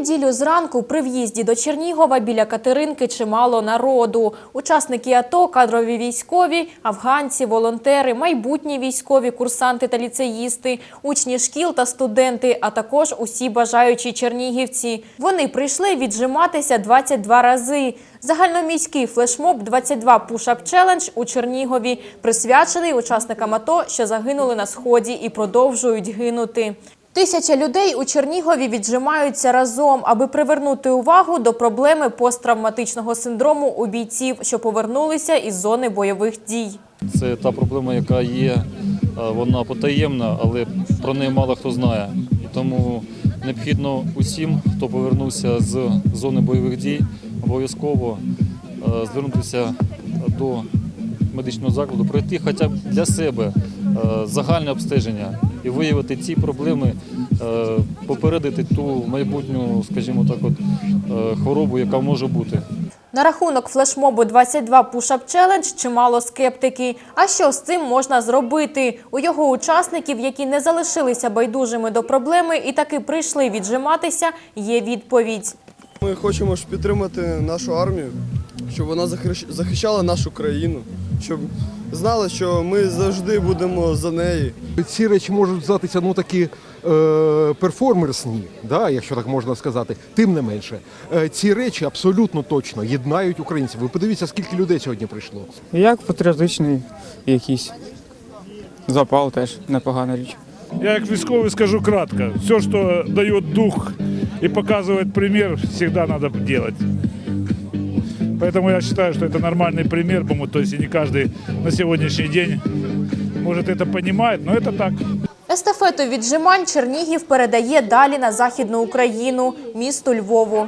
неділю зранку при в'їзді до Чернігова біля Катеринки чимало народу. Учасники АТО, кадрові військові, афганці, волонтери, майбутні військові, курсанти та ліцеїсти, учні шкіл та студенти, а також усі бажаючі чернігівці. Вони прийшли віджиматися 22 рази. Загальноміський флешмоб 22 Push-Up Challenge у Чернігові присвячений учасникам АТО, що загинули на сході і продовжують гинути. Тисяча людей у Чернігові віджимаються разом, аби привернути увагу до проблеми посттравматичного синдрому у бійців, що повернулися із зони бойових дій. Це та проблема, яка є, е, вона потаємна, але про неї мало хто знає. І тому необхідно усім, хто повернувся з зони бойових дій, обов'язково е, звернутися до медичного закладу, пройти хоча б для себе е, загальне обстеження і виявити ці проблеми, е, попередити ту майбутню, скажімо так, от, е, хворобу, яка може бути. На рахунок флешмобу 22 Push-Up Challenge чимало скептики. А що з цим можна зробити? У його учасників, які не залишилися байдужими до проблеми і таки прийшли віджиматися, є відповідь. Ми хочемо ж підтримати нашу армію, щоб вона захищ- захищала нашу країну, щоб знали, що ми завжди будемо за неї. Ці речі можуть здатися ну такі е, перформерсні, да, якщо так можна сказати. Тим не менше, е, ці речі абсолютно точно єднають українців. Ви подивіться, скільки людей сьогодні прийшло. Як патріотичний якийсь запал теж непогана річ. Я як військовий скажу кратко. Все, що дає дух і показує примір, завжди треба делать. Поэтому я считаю, что это нормальный пример, по-моему, то есть и не каждый на сегодняшний день может это понимает, но это так. Естафету віджимань Чернігів передає далі на Західну Україну, місту Львову.